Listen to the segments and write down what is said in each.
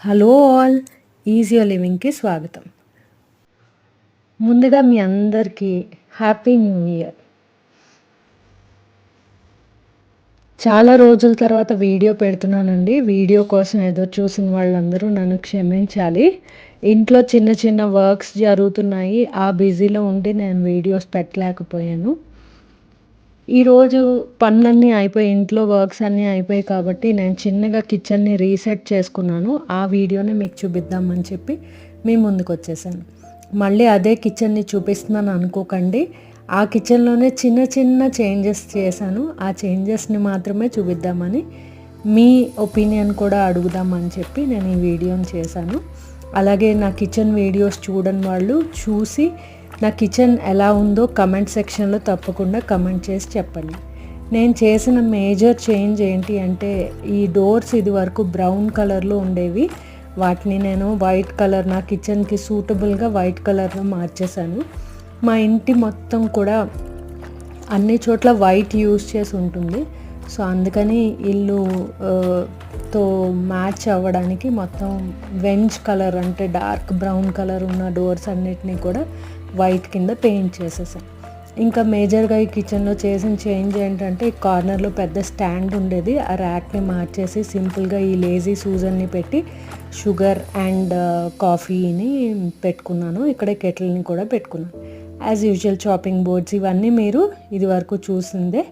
Hello all easy లివింగ్కి స్వాగతం. ముందుగా మీ అందరికీ హ్యాపీ న్యూ ఇయర్. చాలా రోజుల తర్వాత వీడియో పెడుతున్నానండి. వీడియో కోసం ఏదో చూసిన వాళ్ళందరూ నన్ను క్షమించాలి. ఇంట్లో చిన్న చిన్న వర్క్స్ జరుగుతున్నాయి. ఆ బిజీలో ఉండి నేను వీడియోస్ పెట్టలేకపోయాను. ఈరోజు పనులన్నీ అయిపోయి ఇంట్లో వర్క్స్ అన్నీ అయిపోయాయి కాబట్టి నేను చిన్నగా కిచెన్ని రీసెట్ చేసుకున్నాను. ఆ వీడియోని మీకు చూపిద్దామని చెప్పి మీ ముందుకు వచ్చేసాను. మళ్ళీ అదే కిచెన్ని చూపిస్తున్నాను అనుకోకండి. ఆ కిచెన్లోనే చిన్న చిన్న చేంజెస్ చేశాను. ఆ చేంజెస్ని మాత్రమే చూపిద్దామని మీ ఒపీనియన్ కూడా అడుగుదామని చెప్పి నేను ఈ వీడియోని చేశాను. అలాగే నా కిచెన్ వీడియోస్ చూడని వాళ్ళు చూసి నా కిచెన్ ఎలా ఉందో కమెంట్ సెక్షన్లో తప్పకుండా కమెంట్ చేసి చెప్పండి. నేను చేసిన మేజర్ చేంజ్ ఏంటి అంటే ఈ డోర్స్ ఇది వరకు బ్రౌన్ కలర్లో ఉండేవి. వాటిని నేను వైట్ కలర్ నా కిచెన్కి సూటబుల్గా వైట్ కలర్లో మార్చేశాను. మా ఇంటి మొత్తం కూడా అన్ని చోట్ల వైట్ యూస్ చేసి ఉంటుంది. సో అందుకని ఇల్లు తో మ్యాచ్ అవ్వడానికి మొత్తం వెంజ్ కలర్ అంటే డార్క్ బ్రౌన్ కలర్ ఉన్న డోర్స్ అన్నిటినీ కూడా వైట్ కింద పెయింట్ చేసేసాను ఇంకా మేజర్గా ఈ కిచెన్లో చేసిన చేంజ్ ఏంటంటే ఈ కార్నర్లో పెద్ద స్టాండ్ ఉండేది. ఆ ర్యాక్ని మార్చేసి సింపుల్గా ఈ లేజీ సూజన్ని పెట్టి షుగర్ అండ్ కాఫీని పెట్టుకున్నాను. ఇక్కడ కెటిల్ని కూడా పెట్టుకున్నాను. యాజ్ యూజువల్ చాపింగ్ బోర్డ్స్ ఇవన్నీ మీరు ఇది వరకు చూసిందే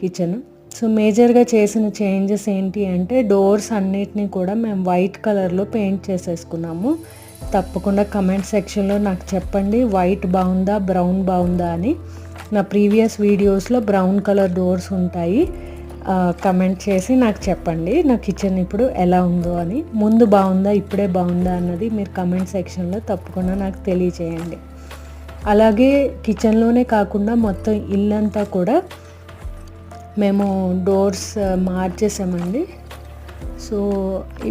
కిచెన్. సో మేజర్గా చేసిన చేంజెస్ ఏంటి అంటే డోర్స్ అన్నిటినీ కూడా మేము వైట్ కలర్లో పెయింట్ చేసేసుకున్నాము. తప్పకుండా కమెంట్ సెక్షన్లో నాకు చెప్పండి వైట్ బాగుందా బ్రౌన్ బాగుందా అని. నా ప్రీవియస్ వీడియోస్లో బ్రౌన్ కలర్ డోర్స్ ఉంటాయి. కమెంట్ చేసి నాకు చెప్పండి నా కిచెన్ ఇప్పుడు ఎలా ఉందో అని. ముందు బాగుందా ఇప్పుడే బాగుందా అన్నది మీరు కమెంట్ సెక్షన్లో తప్పకుండా నాకు తెలియచేయండి. అలాగే కిచెన్లోనే కాకుండా మొత్తం ఇల్లంతా కూడా మేము డోర్స్ మార్చేసామండి. సో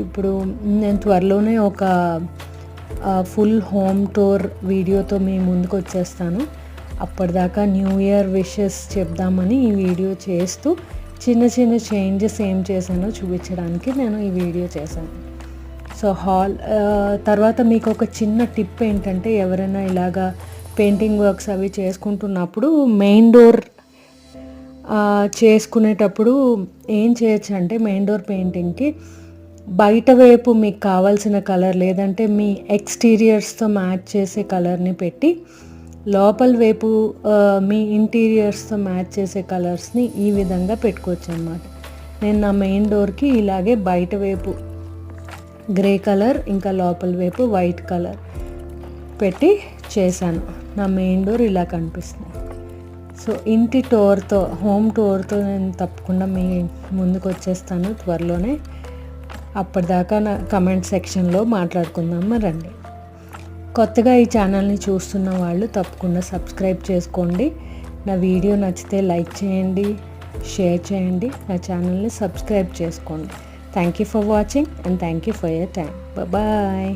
ఇప్పుడు నేను త్వరలోనే ఒక ఫుల్ హోమ్ టూర్ వీడియోతో మీ ముందుకు వచ్చేస్తాను అప్పటిదాకా న్యూ ఇయర్ విషెస్ చెప్దామని ఈ వీడియో చేస్తూ చిన్న చిన్న చేంజెస్ ఏం చేశానో చూపించడానికి నేను ఈ వీడియో చేశాను. సో హాల్ తర్వాత మీకు ఒక చిన్న టిప్ ఏంటంటే ఎవరైనా ఇలాగా పెయింటింగ్ వర్క్స్ అవి చేసుకుంటున్నప్పుడు మెయిన్ డోర్ చేసుకునేటప్పుడు ఏం చేయొచ్చు అంటే మెయిన్ డోర్ పెయింటింగ్కి బయట వైపు మీకు కావాల్సిన కలర్ లేదంటే మీ ఎక్స్టీరియర్స్తో మ్యాచ్ చేసే కలర్ని పెట్టి లోపల వైపు మీ ఇంటీరియర్స్తో మ్యాచ్ చేసే కలర్స్ని ఈ విధంగా పెట్టుకోవచ్చు అనమాట నేను నా మెయిన్ డోర్కి ఇలాగే బయట వైపు గ్రే కలర్ ఇంకా లోపల వైపు వైట్ కలర్ పెట్టి చేశాను. నా మెయిన్ డోర్ ఇలా కనిపిస్తుంది. సో ఇంటి టూర్తో హోమ్ టూర్తో నేను తప్పకుండా మీ ముందుకు వచ్చేస్తాను త్వరలోనే. అప్పటిదాకా నా కమెంట్ సెక్షన్లో మాట్లాడుకుందాం రండి. కొత్తగా ఈ ఛానల్ని చూస్తున్న వాళ్ళు తప్పకుండా సబ్స్క్రైబ్ చేసుకోండి. నా వీడియో నచ్చితే లైక్ చేయండి షేర్ చేయండి నా ఛానల్ని సబ్స్క్రైబ్ చేసుకోండి. Thank you for watching and thank you for your time bye